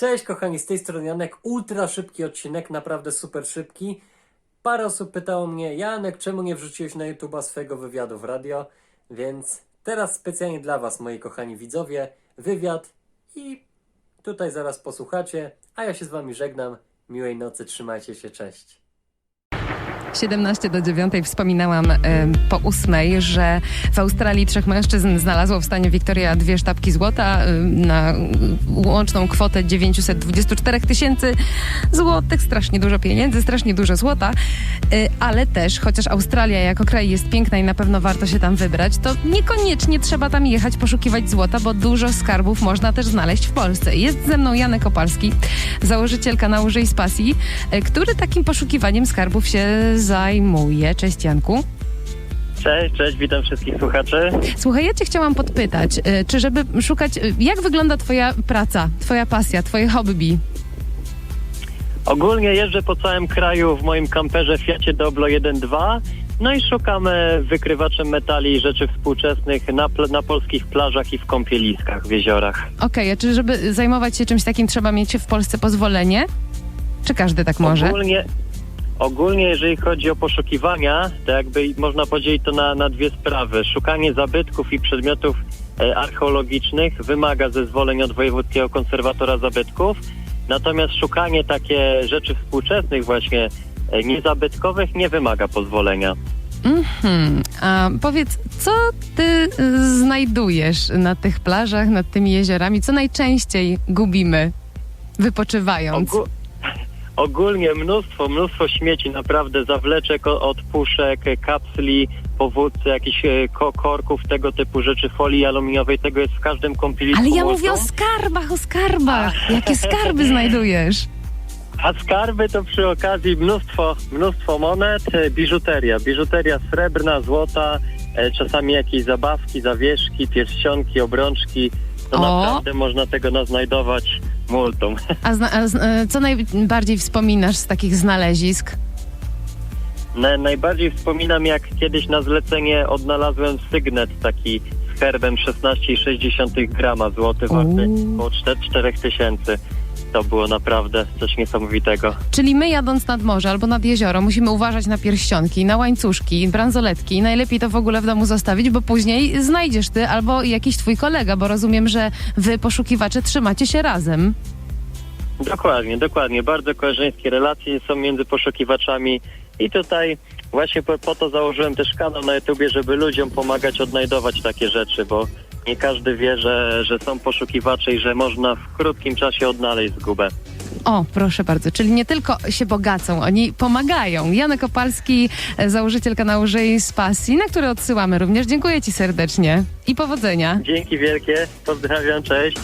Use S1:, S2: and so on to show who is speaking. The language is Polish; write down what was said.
S1: Cześć kochani, z tej strony Janek. Ultra szybki odcinek, naprawdę super szybki. Parę osób pytało mnie, Janek, czemu nie wrzuciłeś na YouTube'a swojego wywiadu w radio? Więc teraz specjalnie dla Was, moi kochani widzowie, wywiad i tutaj zaraz posłuchacie, a ja się z Wami żegnam. Miłej nocy, trzymajcie się, cześć.
S2: 17 do 9 wspominałam e, po 8, że w Australii trzech mężczyzn znalazło w stanie Wiktoria dwie sztabki złota e, na łączną kwotę 924 tysięcy złotych. Strasznie dużo pieniędzy, strasznie dużo złota, e, ale też, chociaż Australia jako kraj jest piękna i na pewno warto się tam wybrać, to niekoniecznie trzeba tam jechać poszukiwać złota, bo dużo skarbów można też znaleźć w Polsce. Jest ze mną Janek Opalski, założyciel kanału Żyj z Pasji, który takim poszukiwaniem skarbów się zajmuje. Cześć Janku.
S3: Cześć, cześć, witam wszystkich słuchaczy.
S2: Słuchaj, ja cię chciałam podpytać, y, czy żeby szukać, y, jak wygląda twoja praca, twoja pasja, twoje hobby?
S3: Ogólnie jeżdżę po całym kraju w moim kamperze Fiacie Doblo 1.2 no i szukamy wykrywaczem metali i rzeczy współczesnych na, na polskich plażach i w kąpieliskach, w jeziorach.
S2: Okej, a czy żeby zajmować się czymś takim trzeba mieć w Polsce pozwolenie? Czy każdy tak może?
S3: Ogólnie, ogólnie jeżeli chodzi o poszukiwania, to jakby można podzielić to na, na dwie sprawy. Szukanie zabytków i przedmiotów e, archeologicznych wymaga zezwoleń od Wojewódzkiego Konserwatora Zabytków, natomiast szukanie takie rzeczy współczesnych właśnie e, niezabytkowych nie wymaga pozwolenia.
S2: Mhm. A powiedz, co ty y, znajdujesz na tych plażach, nad tymi jeziorami? Co najczęściej gubimy, wypoczywając?
S3: Ogó- ogólnie mnóstwo, mnóstwo śmieci, naprawdę zawleczek od puszek, kapsli, powódcy, jakichś e, ko- korków, tego typu rzeczy, folii aluminiowej, tego jest w każdym kąpielisku.
S2: Ale ja mówię o skarbach, o skarbach. Jakie skarby znajdujesz?
S3: A skarby to przy okazji mnóstwo, mnóstwo monet, e, biżuteria, biżuteria srebrna, złota, e, czasami jakieś zabawki, zawieszki, pierścionki, obrączki. To
S2: O!
S3: naprawdę można tego no,
S2: A, zna, a e, co najbardziej wspominasz z takich znalezisk?
S3: Na, najbardziej wspominam, jak kiedyś na zlecenie odnalazłem sygnet taki z herbem 16,6 grama złoty warty około 4 tysięcy. To było naprawdę coś niesamowitego.
S2: Czyli my jadąc nad morze albo nad jezioro musimy uważać na pierścionki, na łańcuszki, bransoletki najlepiej to w ogóle w domu zostawić, bo później znajdziesz ty albo jakiś twój kolega, bo rozumiem, że wy poszukiwacze trzymacie się razem.
S3: Dokładnie, dokładnie. Bardzo koleżeńskie relacje są między poszukiwaczami i tutaj właśnie po, po to założyłem też kanał na YouTubie, żeby ludziom pomagać odnajdować takie rzeczy, bo nie każdy wie, że, że są poszukiwacze i że można w krótkim czasie odnaleźć zgubę.
S2: O, proszę bardzo, czyli nie tylko się bogacą, oni pomagają. Janek Opalski, e, założyciel kanału Żyj z Pasji, na który odsyłamy również. Dziękuję ci serdecznie i powodzenia.
S3: Dzięki wielkie, pozdrawiam, cześć.